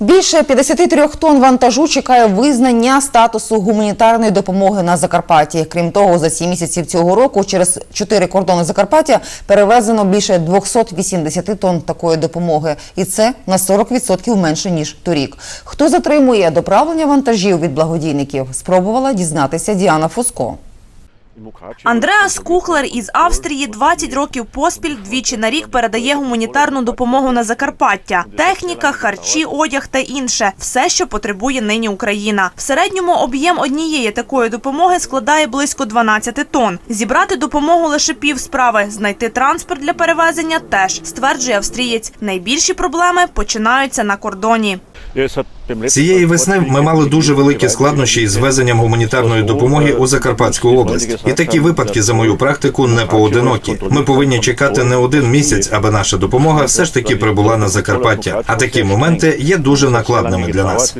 Більше 53 тонн вантажу чекає визнання статусу гуманітарної допомоги на Закарпатті. Крім того, за 7 місяців цього року через 4 кордони Закарпаття перевезено більше 280 тонн такої допомоги. І це на 40% менше, ніж торік. Хто затримує доправлення вантажів від благодійників, спробувала дізнатися Діана Фоско. Андреас Кухлер із Австрії 20 років поспіль двічі на рік передає гуманітарну допомогу на Закарпаття. Техніка, харчі, одяг та інше – все, що потребує нині Україна. В середньому об'єм однієї такої допомоги складає близько 12 тонн. Зібрати допомогу лише пів справи, знайти транспорт для перевезення теж, стверджує австрієць. Найбільші проблеми починаються на кордоні. Цієї весни ми мали дуже великі складнощі із везенням гуманітарної допомоги у Закарпатську область. І такі випадки за мою практику не поодинокі. Ми повинні чекати не один місяць, аби наша допомога все ж таки прибула на Закарпаття. А такі моменти є дуже накладними для нас.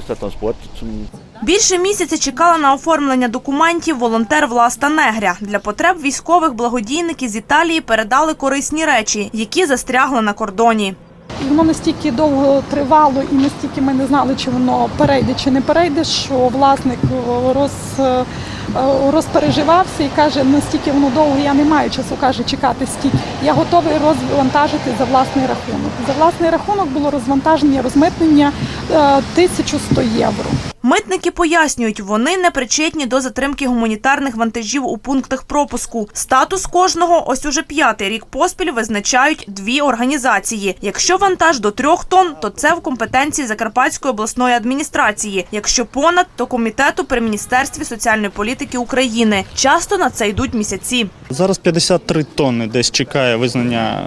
Більше місяця чекала на оформлення документів волонтер Власта Негря. Для потреб військових благодійники з Італії передали корисні речі, які застрягли на кордоні. Воно настільки довго тривало, і настільки ми не знали, чи воно перейде чи не перейде, що власник роз, е, розпереживався і каже, настільки воно довго, я не маю часу, каже, чекати стільки. Я готовий розвантажити за власний рахунок. За власний рахунок було розвантаження, розмитнення е, 1100 євро. Митники пояснюють, вони не причетні до затримки гуманітарних вантажів у пунктах пропуску. Статус кожного ось уже п'ятий рік поспіль визначають дві організації. Якщо вантаж до трьох тонн, то це в компетенції Закарпатської обласної адміністрації. Якщо понад, то комітету при міністерстві соціальної політики України. Часто на це йдуть місяці. Зараз 53 тонни десь чекає визнання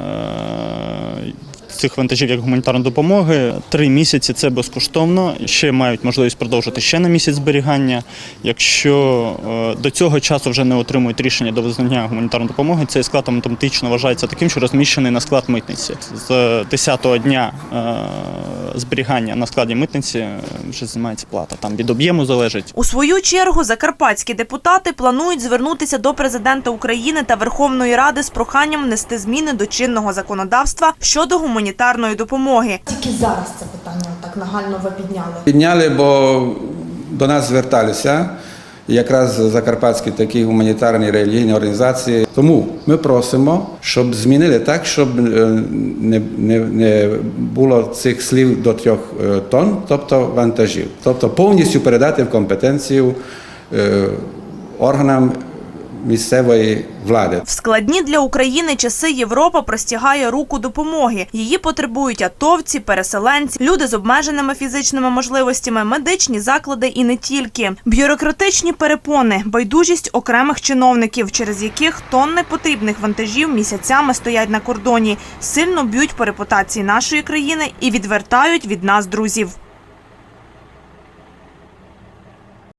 е, цих вантажів як гуманітарної допомоги. Три місяці це безкоштовно. Ще мають можливість продовжити ще на місяць зберігання. Якщо е, до цього часу вже не отримують рішення до визнання гуманітарної допомоги, цей склад автоматично вважається таким, що розміщений на склад митниці. З 10-го дня е, зберігання на складі митниці е, вже знімається плата. Там від об'єму залежить. У свою чергу закарпатські депутати планують звернутися до президента України та Верховної Ради з проханням внести зміни до чинного законодавства щодо гуманітарної допомоги. Тільки зараз це питання так нагально ви підняли. Підняли, бо до нас зверталися якраз закарпатські такі гуманітарні релігійні організації. Тому ми просимо, щоб змінили так, щоб е, не, не, не було цих слів до трьох е, тонн, тобто вантажів. Тобто повністю передати в компетенцію е, органам місцевої влади. В складні для України часи Європа простягає руку допомоги. Її потребують атовці, переселенці, люди з обмеженими фізичними можливостями, медичні заклади і не тільки. Бюрократичні перепони, байдужість окремих чиновників, через яких тонни потрібних вантажів місяцями стоять на кордоні, сильно б'ють по репутації нашої країни і відвертають від нас друзів.